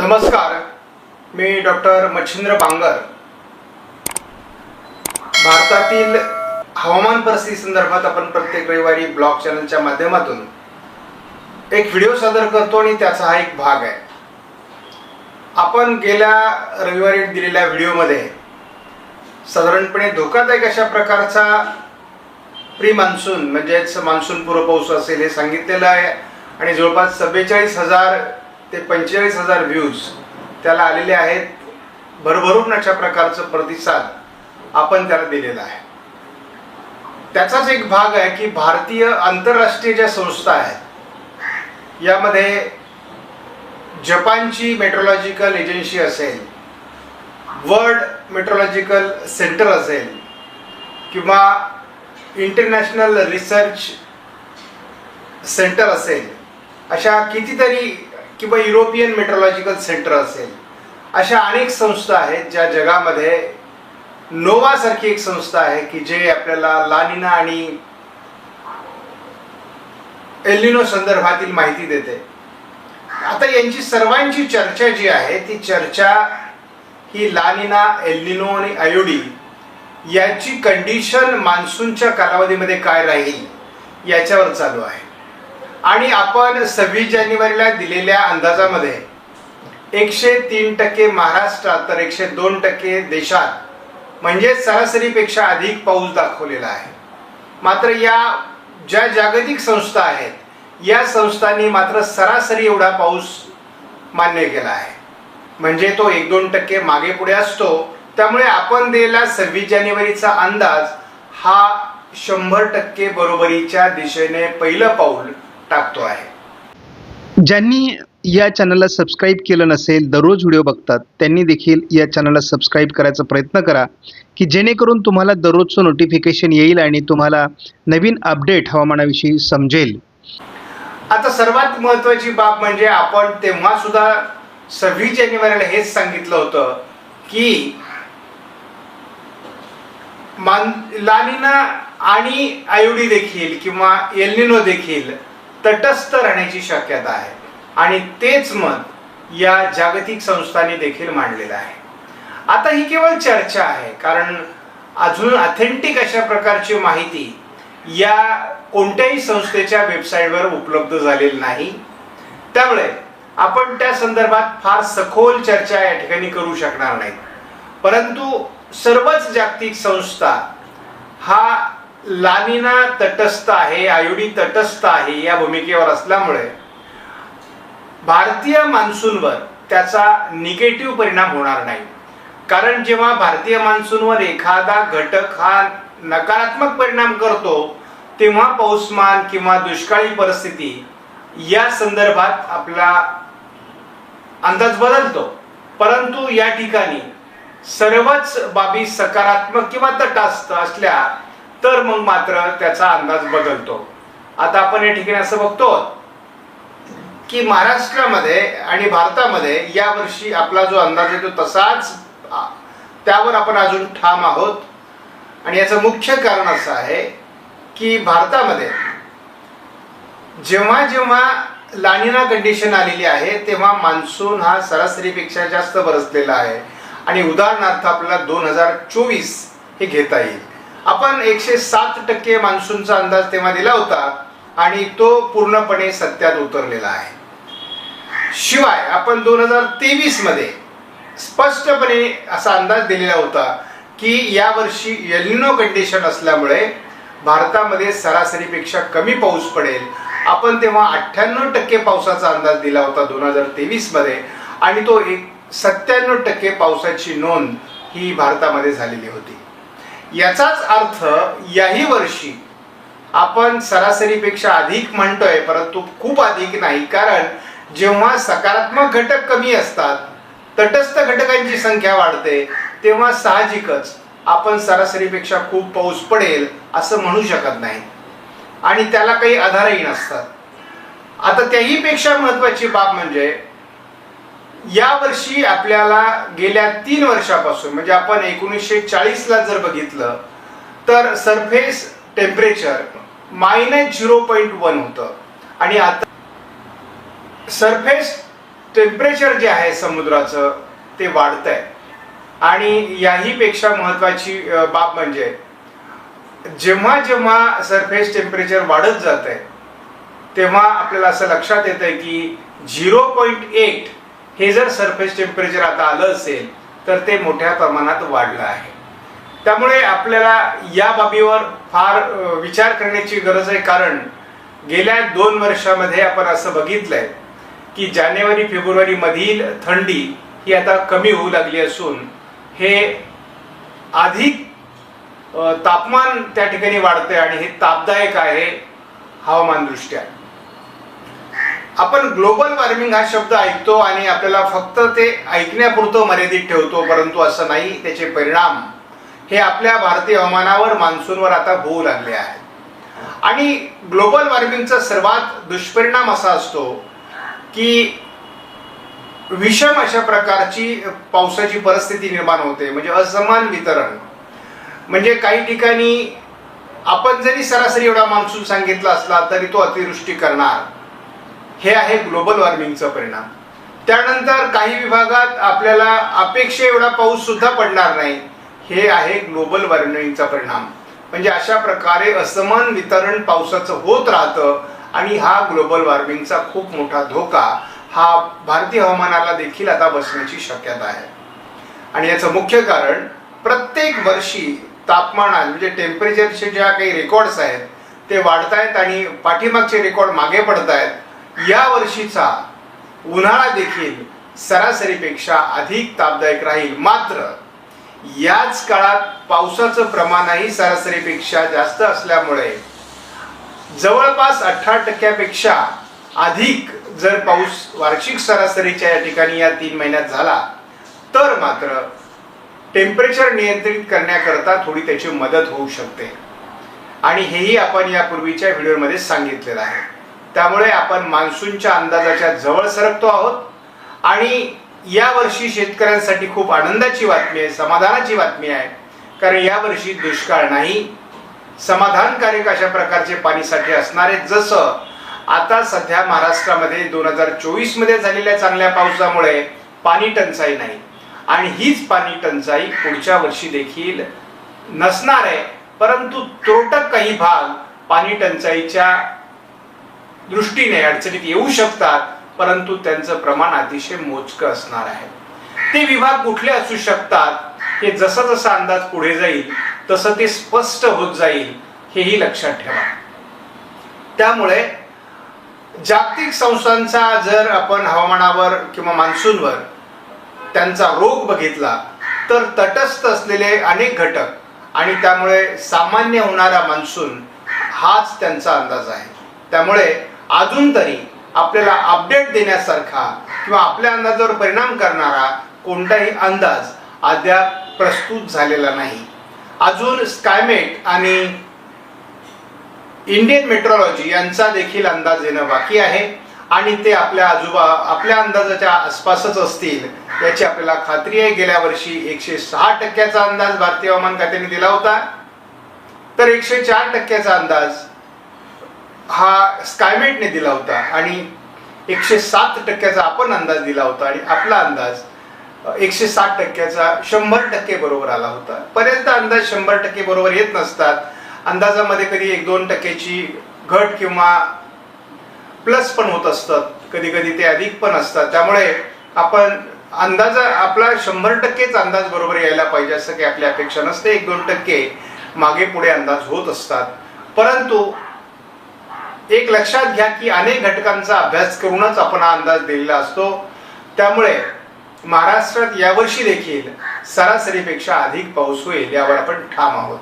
नमस्कार मी डॉक्टर मच्छिंद्र बांगर. भारतातील हवामान परिस्थिती संदर्भात आपण प्रत्येक रविवारी ब्लॉग चॅनलच्या माध्यमातून एक व्हिडिओ सादर करतो आणि त्याचा हा एक भाग आहे. आपण गेल्या रविवारी दिलेल्या व्हिडिओमध्ये साधारणपणे धोकादायक अशा प्रकारचा प्री मान्सून म्हणजेच मान्सून पूर्व पाऊस असेल हे सांगितलेलं आहे. आणि जवळपास चव्वेचाळीस हजार ते पंचेचाळीस हजार व्ह्यूज त्याला आलेले आहेत. भरभरून अशा प्रकारचं प्रतिसाद आपण त्याला दिलेला आहे. त्याचाच एक भाग आहे की भारतीय आंतरराष्ट्रीय ज्या संस्था आहेत यामध्ये जपानची मेट्रोलॉजिकल एजन्सी असेल वर्ल्ड मेट्रोलॉजिकल सेंटर असेल किंवा इंटरनॅशनल रिसर्च सेंटर असेल अशा कितीतरी किंवा युरोपियन मेट्रोलॉजिकल सेंटर असेल अशा अनेक संस्था आहेत ज्या जगामध्ये नोवासारखी एक संस्था आहे की जे आपल्याला लानिना आणि एलिनो संदर्भातील माहिती देते. आता यांची सर्वांची चर्चा जी आहे ती चर्चा ही लानिना एलिनो आणि आयोडी याची कंडिशन मान्सूनच्या कालावधीमध्ये काय राहील याच्यावर चालू आहे. आणि आपण सव्वीस जानेवारीला दिलेल्या अंदाजामध्ये एकशे तीन टक्के महाराष्ट्रात तर एकशे दोन टक्के देशात म्हणजे सरासरीपेक्षा अधिक पाऊस दाखवलेला आहे. मात्र या ज्या जागतिक संस्था आहेत या संस्थांनी मात्र सरासरी एवढा पाऊस मान्य केला आहे. म्हणजे तो एक दोन टक्के मागे पुढे असतो. त्यामुळे आपण दिलेला सव्वीस जानेवारीचा अंदाज हा शंभर टक्के बरोबरीच्या दिशेने पहिलं पाऊल टाकतो आहे. ज्यांनी या चॅनलला सबस्क्राईब केलं नसेल दररोज व्हिडिओ बघतात त्यांनी देखील या चॅनलला सबस्क्राईब करायचा प्रयत्न करा की जेणेकरून तुम्हाला दररोजचं नोटिफिकेशन येईल आणि तुम्हाला नवीन अपडेट हवामानाविषयी समजेल. आता सर्वात महत्वाची बाब म्हणजे आपण तेव्हा सुद्धा सव्वीस जानेवारीला हेच सांगितलं होतं की मान लानिना आणि आयोडी देखील किंवा एल्निनो देखील तटस्थ राहण्याची शक्यता आहे. आणि तेच मत या जागतिक संस्थांनी देखील मांडलेलं आहे. आता ही केवळ चर्चा आहे कारण अजून ऑथेंटिक अशा प्रकारची माहिती या कोणत्याही संस्थेच्या वेबसाईटवर उपलब्ध झालेली नाही. त्यामुळे आपण त्या संदर्भात फार सखोल चर्चा या ठिकाणी करू शकणार नाही. परंतु सर्वच जागतिक संस्था हा लानिना तटस्थ आहे आयोडी तटस्थ आहे या भूमिकेवर असल्यामुळे भारतीय मान्सूनवर त्याचा निगेटिव्ह परिणाम होणार नाही. कारण जेव्हा भारतीय मान्सूनवर एखादा घटक हा नकारात्मक परिणाम करतो तेव्हा पाऊसमान किंवा दुष्काळी परिस्थिती या संदर्भात आपला अंदाज बदलतो. परंतु या ठिकाणी सर्वच बाबी सकारात्मक किंवा तटस्थ असल्या तर मग मात्र त्याचा अंदाज बदलतो. आता आपण या ठिकाणी असं बघतो की महाराष्ट्रामध्ये आणि भारतामध्ये यावर्षी आपला जो अंदाज आहे तो तसाच त्यावर आपण अजून ठाम आहोत. आणि याचं मुख्य कारण असं आहे की भारतामध्ये जेव्हा जेव्हा लानिना कंडिशन आलेली आहे तेव्हा मान्सून हा सरासरीपेक्षा जास्त बरसलेला आहे. आणि उदाहरणार्थ आपल्याला दोन हजार चोवीस हे घेता येईल. आपण एकशे सात टक्के मान्सूनचा अंदाज तेव्हा दिला होता आणि तो पूर्णपणे सत्यात उतरलेला आहे. शिवाय आपण दोन हजार तेवीसमध्ये स्पष्टपणे असा अंदाज दिलेला होता की यावर्षी एलिनो कंडिशन असल्यामुळे भारतामध्ये सरासरीपेक्षा कमी पाऊस पडेल. आपण तेव्हा अठ्ठ्याण्णव टक्के पावसाचा अंदाज दिला होता दोन हजार तेवीसमध्ये आणि तो एक सत्त्याण्णव टक्के पावसाची नोंद ही भारतामध्ये झालेली होती. याचाच अर्थ याही वर्षी आपण सरासरीपेक्षा अधिक म्हणतोय परंतु खूप अधिक नाही. कारण जेव्हा सकारात्मक घटक कमी असतात तटस्थ घटकांची संख्या वाढते तेव्हा साहजिकच आपण सरासरीपेक्षा खूप पाऊस पडेल असं म्हणू शकत नाही. आणि त्याला काही आधारही नसतात. आता त्याहीपेक्षा महत्वाची बाब म्हणजे यावर्षी आपल्याला गेल्या तीन वर्षापासून म्हणजे आपण एकोणीसशे चाळीसला जर बघितलं तर surface temperature minus zero point one होतं. आणि आता सरफेस टेम्परेचर जे आहे समुद्राचं ते वाढत आहे आणि याहीपेक्षा महत्त्वाची बाब म्हणजे जेव्हा जेव्हा सरफेस टेम्परेचर वाढत जात आहे तेव्हा आपल्याला असं लक्षात येतं की झिरो पॉईंट एट हे जर सरफेस टेम्परेचर आता आलं असेल तर ते मोठ्या प्रमाणात वाढलं आहे. त्यामुळे आपल्याला या बाबीवर फार विचार करण्याची गरज आहे. कारण गेल्या दोन वर्षामध्ये आपण असं बघितलंय की जानेवारी फेब्रुवारी मधील थंडी ही आता कमी होऊ लागली असून हे अधिक तापमान त्या ठिकाणी वाढतंय आणि हे तापदायक आहे हवामान दृष्ट्या आपण ग्लोबल वॉर्मिंग हा शब्द ऐकतो आणि आपल्याला फक्त ते ऐकण्यापुरतं मर्यादित ठेवतो परंतु असं नाही. त्याचे परिणाम हे आपल्या भारतीय हवामानावर मान्सूनवर आता होऊ लागले आहेत. आणि ग्लोबल वॉर्मिंगचा सर्वात दुष्परिणाम असा असतो की विषम अशा प्रकारची पावसाची परिस्थिती निर्माण होते. म्हणजे असमान वितरण. म्हणजे काही ठिकाणी आपण जरी सरासरी एवढा मान्सून सांगितला असला तरी तो अतिवृष्टी करणार. हे आहे ग्लोबल वॉर्मिंगचा परिणाम. त्यानंतर काही विभागात आपल्याला अपेक्षे एवढा पाऊस सुद्धा पडणार नाही. हे आहे ग्लोबल वॉर्मिंगचा परिणाम. म्हणजे अशा प्रकारे असमान वितरण पावसाचं होत राहतं आणि हा ग्लोबल वॉर्मिंगचा खूप मोठा धोका हा भारतीय हवामानाला देखील आता बसण्याची शक्यता आहे. आणि याचं मुख्य कारण प्रत्येक वर्षी तापमानात म्हणजे टेम्परेचरचे ज्या काही रेकॉर्ड्स आहेत ते वाढत आहेत आणि पाठीमागचे रेकॉर्ड मागे पडत आहेत या वर्षीचा उन्हाळा देखील सरासरीपेक्षा अधिक तापदायक राहील. मात्र याच काळात पावसाचं प्रमाणही सरासरीपेक्षा जास्त असल्यामुळे जवळपास अठरा टक्क्यापेक्षा अधिक जर पाऊस वार्षिक सरासरीच्या या ठिकाणी या तीन महिन्यात झाला तर मात्र टेम्परेचर नियंत्रित करण्याकरता थोडी त्याची मदत होऊ शकते. आणि हेही आपण यापूर्वीच्या व्हिडिओमध्ये सांगितलेलं आहे. त्यामुळे आपण मान्सूनच्या अंदाजाच्या जवळ सरकतो आहोत. आणि यावर्षी शेतकऱ्यांसाठी खूप आनंदाची बातमी आहे समाधानाची बातमी आहे. कारण यावर्षी दुष्काळ नाही. समाधानकारक अशा प्रकारचे पाणीसाठे असणारे जसं आता सध्या महाराष्ट्रामध्ये दोन हजार चोवीसमध्ये झालेल्या चांगल्या पावसामुळे पाणी टंचाई नाही. आणि हीच पाणी टंचाई पुढच्या वर्षी देखील नसणार आहे. परंतु त्रोटक काही भाग पाणी टंचाईच्या दृष्टीने अडचणीत येऊ शकतात परंतु त्यांचं प्रमाण अतिशय मोजकं असणार आहे. ते विभाग कुठले असू शकतात हे जसा जसा अंदाज पुढे जाईल तसं ते स्पष्ट होत जाईल हेही लक्षात ठेवा. त्यामुळे जागतिक संस्थांचा जर आपण हवामानावर किंवा मान्सूनवर त्यांचा रोग बघितला तर तटस्थ असलेले अनेक घटक आणि त्यामुळे सामान्य होणारा मान्सून हाच त्यांचा अंदाज आहे. त्यामुळे अजून तरी आपल्याला अपडेट देण्यासारखा किंवा आपल्या अंदाजावर परिणाम करणारा कोणताही अंदाज अद्याप प्रस्तुत झालेला नाही. अजून स्कायमेट आणि इंडियन मेट्रोलॉजी यांचा देखील अंदाज येणं बाकी आहे आणि ते आपल्या आजोबा आपल्या अंदाजाच्या आसपासच असतील याची आपल्याला खात्री आहे. गेल्या वर्षी एकशे सहा टक्क्याचा अंदाज भारतीय हवामान खात्याने दिला होता. तर एकशे चार टक्क्याचा अंदाज हा स्कायमेटने दिला होता आणि एकशे सात टक्क्याचा आपण अंदाज दिला होता आणि आपला अंदाज एकशे साठ टक्क्याचा शंभर टक्के बरोबर आला होता. बऱ्याचदा अंदाज शंभर टक्के बरोबर येत नसतात. अंदाजामध्ये कधी एक दोन टक्क्याची घट किंवा प्लस पण होत असतात. कधी कधी ते अधिक पण असतात. त्यामुळे आपण अंदाज आपला शंभर टक्केच अंदाज बरोबर यायला पाहिजे असं काही आपली अपेक्षा नसते. एक दोन टक्के मागे पुढे अंदाज होत असतात. परंतु एक लक्षात घ्या की अनेक घटकांचा अभ्यास करूनच आपण हा अंदाज दिलेला असतो. त्यामुळे महाराष्ट्रात यावर्षी देखील सरासरीपेक्षा अधिक पाऊस होईल यावर आपण ठाम आहोत.